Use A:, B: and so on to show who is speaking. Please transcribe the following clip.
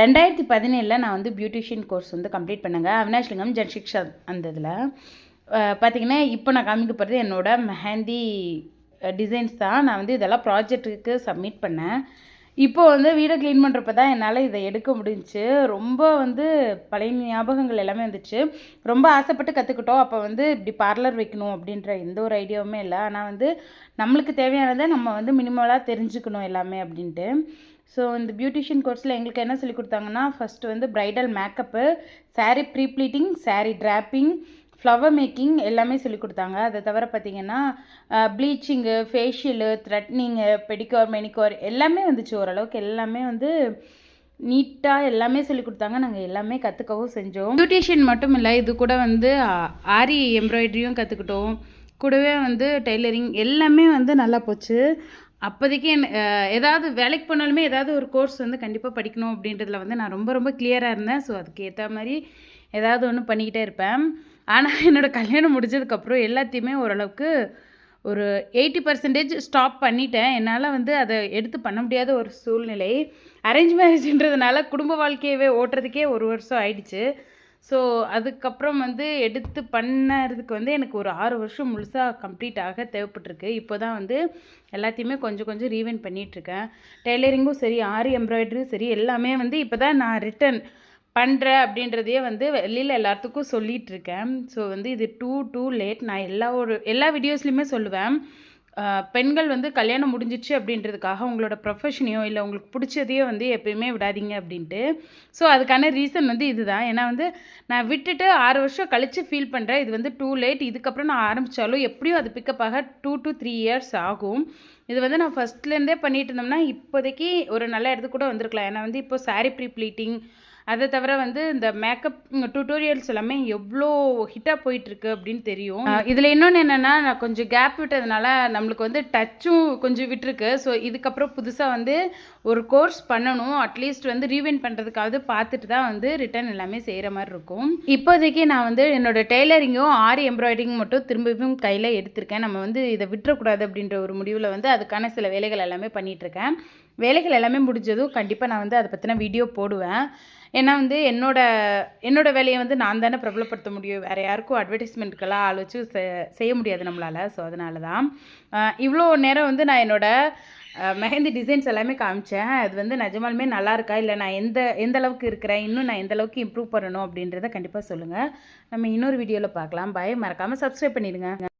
A: ரெண்டாயிரத்தி பதினேழில் நான் வந்து பியூட்டிஷியன் கோர்ஸ் வந்து கம்ப்ளீட் பண்ணேங்க. அவினாஷ்லிங்கம் ஜன்ஷிக்ஷா அந்த இதில். பார்த்தீங்கன்னா இப்போ நான் காமிக்க போகிறது என்னோட மெஹந்தி டிசைன்ஸ் தான். நான் வந்து இதெல்லாம் ப்ராஜெக்ட்டுக்கு சப்மிட் பண்ணேன். இப்போ வந்து வீடை க்ளீன் பண்ணுறப்ப தான் என்னால் இதை எடுக்க முடிஞ்சுச்சு. ரொம்ப வந்து பழைய ஞாபகங்கள் எல்லாமே வந்துச்சு. ரொம்ப ஆசைப்பட்டு கற்றுக்கிட்டோம் அப்போ வந்து இப்படி பார்லர் வைக்கணும் அப்படின்ற எந்த ஒரு ஐடியாவுமே இல்லை. ஆனால் வந்து நம்மளுக்கு தேவையானதை நம்ம வந்து மினிமலாக தெரிஞ்சுக்கணும் எல்லாமே அப்படின்ட்டு. ஸோ இந்த பியூட்டிஷியன் கோர்ஸில் எங்களுக்கு என்ன சொல்லி கொடுத்தாங்கன்னா ஃபஸ்ட்டு வந்து bridal makeup saree pre pleating saree draping flower making எல்லாமே சொல்லி கொடுத்தாங்க. அதை தவிர பார்த்திங்கன்னா ப்ளீச்சிங்கு ஃபேஷியலு த்ரெட்னிங்கு பெடிக்கோர் மெனிக்கோர் எல்லாமே வந்துச்சு ஓரளவுக்கு. எல்லாமே வந்து நீட்டாக எல்லாமே சொல்லி கொடுத்தாங்க. நாங்கள் எல்லாமே கற்றுக்கவும் செஞ்சோம். பியூட்டிஷியன் மட்டும் இல்லை இது கூட வந்து ஆரி எம்ப்ராய்டரியும் கற்றுக்கிட்டோம் கூடவே வந்து டெய்லரிங் எல்லாமே வந்து நல்லா போச்சு. அப்போதைக்கு என் ஏதாவது வேலைக்கு போனாலுமே ஏதாவது ஒரு கோர்ஸ் வந்து கண்டிப்பாக படிக்கணும் அப்படின்றதுல வந்து நான் ரொம்ப ரொம்ப கிளியராக இருந்தேன். ஸோ அதுக்கு ஏற்ற மாதிரி ஏதாவது ஒன்று பண்ணிக்கிட்டே இருப்பேன். ஆனால் என்னோடய கல்யாணம் முடிஞ்சதுக்கப்புறம் எல்லாத்தையுமே ஓரளவுக்கு ஒரு எயிட்டி பர்சன்டேஜ் ஸ்டாப் பண்ணிட்டேன். என்னால் வந்து அதை எடுத்து பண்ண முடியாத ஒரு சூழ்நிலை. அரேஞ்ச் மேரேஜ்ன்றதுனால குடும்ப வாழ்க்கையவே ஓட்டுறதுக்கே ஒரு வருஷம் ஆயிடுச்சு. ஸோ அதுக்கப்புறம் வந்து எடுத்து பண்ணறதுக்கு வந்து எனக்கு ஒரு ஆறு வருஷம் முழுசாக கம்ப்ளீட் ஆக தேவைப்பட்டிருக்கு. இப்போ தான் வந்து எல்லாத்தையுமே கொஞ்சம் கொஞ்சம் ரீவைன் பண்ணிகிட்ருக்கேன் டெய்லரிங்கும் சரி ஆரி எம்ப்ராய்டரியும் சரி எல்லாமே வந்து இப்போ தான் நான் ரிட்டன் பண்ணுறேன் அப்படின்றதையே வந்து வெளியில் எல்லாத்துக்கும் சொல்லிகிட்ருக்கேன் ஸோ வந்து இது டூ டூ லேட் நான் எல்லா ஒரு எல்லா வீடியோஸ்லையுமே சொல்லுவேன். பெண்கள் வந்து கல்யாணம் முடிஞ்சிச்சு அப்படின்றதுக்காக உங்களோட ப்ரொஃபஷனையோ இல்லை உங்களுக்கு பிடிச்சதையோ வந்து எப்பயுமே விடாதீங்க அப்படின்ட்டு. ஸோ அதுக்கான ரீசன் வந்து இதுதான். ஏன்னா வந்து நான் விட்டுட்டு ஆறு வருஷம் கழித்து ஃபீல் பண்ணுறேன் இது வந்து டூ லேட் இதுக்கப்புறம் நான் ஆரம்பித்தாலும் எப்படியும் அது பிக்கப் ஆக டூ டு த்ரீ இயர்ஸ் ஆகும். இது வந்து நான் ஃபஸ்ட்லேருந்தே பண்ணிட்டு இருந்தோம்னா இப்போதைக்கு ஒரு நல்ல இடத்துக்கு கூட வந்திருக்கலாம். ஏன்னா வந்து இப்போ சாரீ ப்ரீ ப்ளீட்டிங் அதை தவிர வந்து இந்த மேக்கப் டுட்டோரியல்ஸ் எல்லாமே எவ்வளோ ஹிட்டாக போயிட்டுருக்கு அப்படின்னு தெரியும். இதில் இன்னொன்று என்னென்னா நான் கொஞ்சம் கேப் விட்டதுனால நம்மளுக்கு வந்து டச்சும் கொஞ்சம் விட்டுருக்கு. ஸோ இதுக்கப்புறம் புதுசாக வந்து ஒரு கோர்ஸ் பண்ணணும். அட்லீஸ்ட் வந்து ரீவெண்ட் பண்ணுறதுக்காவது பார்த்துட்டு தான் வந்து ரிட்டர்ன் எல்லாமே செய்கிற மாதிரி இருக்கும். இப்போதைக்கு நான் வந்து என்னோடய டெய்லரிங்கும் ஆரி எம்ப்ராய்டிங் மட்டும் திரும்பவும் கையில் எடுத்திருக்கேன். நம்ம வந்து இதை விட்டுறக்கூடாது அப்படின்ற ஒரு முடிவில் வந்து அதுக்கான சில வேலைகள் எல்லாமே பண்ணிகிட்ருக்கேன் வேலைகள் எல்லாமே முடிஞ்சதும் கண்டிப்பாக நான் வந்து அதை பற்றின வீடியோ போடுவேன். ஏன்னா வந்து என்னோட என்னோடய வேலையை வந்து நான் தானே பிரபலப்படுத்த முடியும். வேறு யாருக்கும் அட்வர்டைஸ்மெண்ட்டுக்கெல்லாம் ஆள் வச்சு செய்ய முடியாது நம்மளால். ஸோ அதனால தான் இவ்வளோ நேரம் வந்து நான் என்னோடய மெஹந்தி டிசைன்ஸ் எல்லாமே காமிச்சேன். அது வந்து நிஜமாலுமே நல்லா இருக்கா? இல்லை நான் எந்த எந்த அளவுக்கு இருக்கிறேன்? இன்னும் நான் எந்த அளவுக்கு இம்ப்ரூவ் பண்ணணும் அப்படின்றத கண்டிப்பாக சொல்லுங்கள் நம்ம இன்னொரு வீடியோவில் பார்க்கலாம். பாய் மறக்காமல் சப்ஸ்கிரைப் பண்ணிடுங்க.